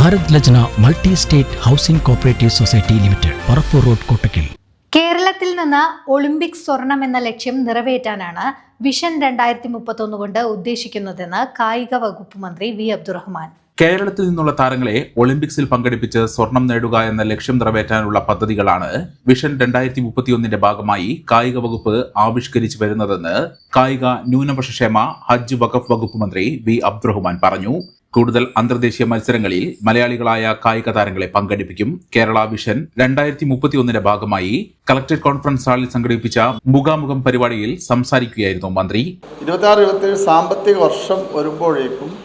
Bharat Lajna multi state housing cooperative society limited Parappur road Kottakkal. കേരളത്തിൽ നിന്ന് Olympic സ്വർണം എന്ന ലക്ഷ്യം നിറവേറ്റാനാണ് വിഷൻ രണ്ടായിരത്തി മുപ്പത്തൊന്ന് കൊണ്ട് ഉദ്ദേശിക്കുന്നതെന്ന് കായിക വകുപ്പ് മന്ത്രി വി അബ്ദുറഹ്മാൻ. കേരളത്തിൽ നിന്നുള്ള താരങ്ങളെ ഒളിമ്പിക്സിൽ പങ്കെടുപ്പിച്ച് സ്വർണം നേടുക എന്ന ലക്ഷ്യം നിറവേറ്റാനുള്ള പദ്ധതികളാണ് വിഷൻ രണ്ടായിരത്തി മുപ്പത്തിയൊന്നിന്റെ ഭാഗമായി കായിക വകുപ്പ് ആവിഷ്കരിച്ചു വരുന്നതെന്ന് കായിക ന്യൂനപക്ഷ ക്ഷേമ ഹജ്ജ് വഖഫ് വകുപ്പ് മന്ത്രി വി അബ്ദുറഹ്മാൻ പറഞ്ഞു. കൂടുതൽ അന്തർദേശീയ മത്സരങ്ങളിൽ മലയാളികളായ കായിക താരങ്ങളെ പങ്കെടുപ്പിക്കും. കേരള വിഷൻ രണ്ടായിരത്തി മുപ്പത്തിയൊന്നിന്റെ ഭാഗമായി കളക്ടറേറ്റ് കോൺഫറൻസ് ഹാളിൽ സംഘടിപ്പിച്ച മുഖാമുഖം പരിപാടിയിൽ സംസാരിക്കുകയായിരുന്നു മന്ത്രി. ഇരുപത്തി ആറ് ഇരുപത്തേഴ് സാമ്പത്തിക വർഷം വരുമ്പോഴേക്കും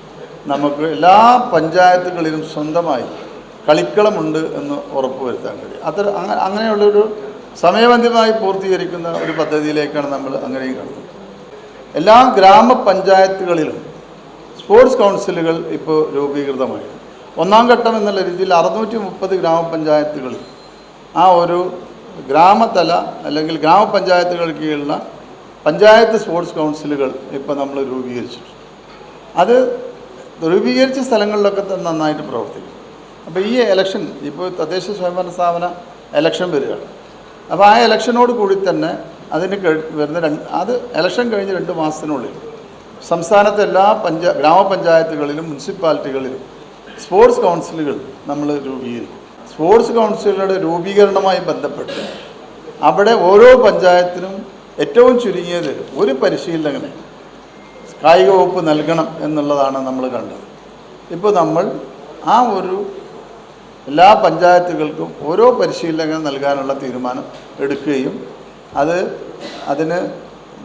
നമുക്ക് എല്ലാ പഞ്ചായത്തുകളിലും സ്വന്തമായി കളിക്കളമുണ്ട് എന്ന് ഉറപ്പുവരുത്താൻ കഴിയും. അത്ര അങ്ങ- അങ്ങനെയുള്ളൊരു സമയബന്ധിതമായി പൂർത്തീകരിക്കുന്ന ഒരു പദ്ധതിയിലേക്കാണ് നമ്മൾ അങ്ങനെയും കാണുന്നത് എല്ലാ ഗ്രാമപഞ്ചായത്തുകളിലും സ്പോർട്സ് കൗൺസിലുകൾ ഇപ്പോൾ രൂപീകൃതമായി. ഒന്നാം ഘട്ടം എന്നുള്ള രീതിയിൽ അറുന്നൂറ്റി മുപ്പത് ഗ്രാമപഞ്ചായത്തുകളിൽ ആ ഒരു ഗ്രാമതല അല്ലെങ്കിൽ ഗ്രാമപഞ്ചായത്തുകൾക്ക് കീഴിലുള്ള പഞ്ചായത്ത് സ്പോർട്സ് കൗൺസിലുകൾ ഇപ്പോൾ നമ്മൾ രൂപീകരിച്ചിട്ടുണ്ട്. അത് രൂപീകരിച്ച സ്ഥലങ്ങളിലൊക്കെ നന്നായിട്ട് പ്രവർത്തിക്കും. അപ്പോൾ ഈ എലക്ഷൻ ഇപ്പോൾ തദ്ദേശ സ്വയംഭരണ സ്ഥാപന എലക്ഷൻ വരികയാണ്. അപ്പോൾ ആ എലക്ഷനോട് കൂടി തന്നെ അതിന് വരുന്ന രണ്ട് അത് എലക്ഷൻ കഴിഞ്ഞ് രണ്ട് മാസത്തിനുള്ളിൽ സംസ്ഥാനത്തെ എല്ലാ പഞ്ചാ ഗ്രാമപഞ്ചായത്തുകളിലും മുനിസിപ്പാലിറ്റികളിലും സ്പോർട്സ് കൗൺസിലുകൾ നമ്മൾ രൂപീകരിക്കും. സ്പോർട്സ് കൗൺസിലുകളുടെ രൂപീകരണമായി ബന്ധപ്പെട്ട് അവിടെ ഓരോ പഞ്ചായത്തിനും ഏറ്റവും ചുരുങ്ങിയത് ഒരു പരിശീലകനെ കായിക വകുപ്പ് നൽകണം എന്നുള്ളതാണ് നമ്മൾ കണ്ടത്. ഇപ്പോൾ നമ്മൾ ആ ഒരു എല്ലാ പഞ്ചായത്തുകൾക്കും ഓരോ പരിശീലകൻ നൽകാനുള്ള തീരുമാനം എടുക്കുകയും അത് അതിന്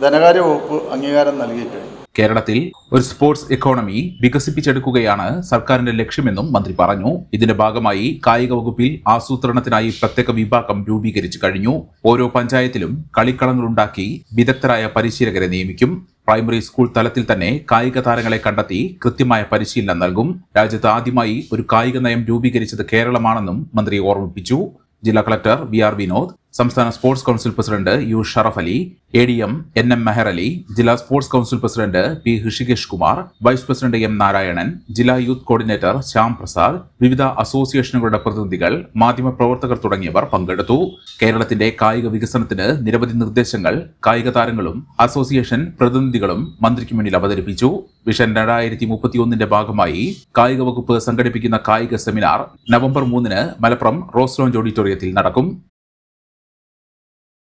ധനകാര്യ വകുപ്പ് അംഗീകാരം നൽകിക്കഴിഞ്ഞു. കേരളത്തിൽ ഒരു സ്പോർട്സ് എക്കോണമി വികസിപ്പിച്ചെടുക്കുകയാണ് സർക്കാരിന്റെ ലക്ഷ്യമെന്നും മന്ത്രി പറഞ്ഞു. ഇതിന്റെ ഭാഗമായി കായിക വകുപ്പിൽ ആസൂത്രണത്തിനായി പ്രത്യേക വിഭാഗം രൂപീകരിച്ചു കഴിഞ്ഞു. ഓരോ പഞ്ചായത്തിലും കളിക്കളങ്ങളുണ്ടാക്കി വിദഗ്ധരായ പരിശീലകരെ നിയമിക്കും. പ്രൈമറി സ്കൂൾ തലത്തിൽ തന്നെ കായിക താരങ്ങളെ കണ്ടെത്തി കൃത്യമായ പരിശീലനം നൽകും. രാജ്യത്ത് ആദ്യമായി ഒരു കായിക നയം രൂപീകരിച്ചത് കേരളമാണെന്നും മന്ത്രി ഓർമ്മിപ്പിച്ചു. ജില്ലാ കളക്ടർ വി ആർ വിനോദ് സംസ്ഥാന sports council president U Sharaf Ali A D M N M Meher Ali ജില്ലാ sports council president P Hrishikesh Kumar vice president M Narayanan ജില്ലാ യൂത്ത് കോർഡിനേറ്റർ ശ്യാം പ്രസാദ് വിവിധ അസോസിയേഷനുകളുടെ പ്രതിനിധികൾ മാധ്യമപ്രവർത്തകർ തുടങ്ങിയവർ പങ്കെടുത്തു. കേരളത്തിന്റെ കായിക വികസനത്തിന് നിരവധി നിർദ്ദേശങ്ങൾ കായിക താരങ്ങളും അസോസിയേഷൻ പ്രതിനിധികളും മന്ത്രിക്ക് മുന്നിൽ അവതരിപ്പിച്ചു. വിഷൻ രണ്ടായിരത്തി മുപ്പത്തിയൊന്നിന്റെ ഭാഗമായി കായിക വകുപ്പ് സംഘടിപ്പിക്കുന്ന കായിക സെമിനാർ നവംബർ മൂന്നിന് മലപ്പുറം റോസ് ഓഡിറ്റോറിയത്തിൽ നടക്കും.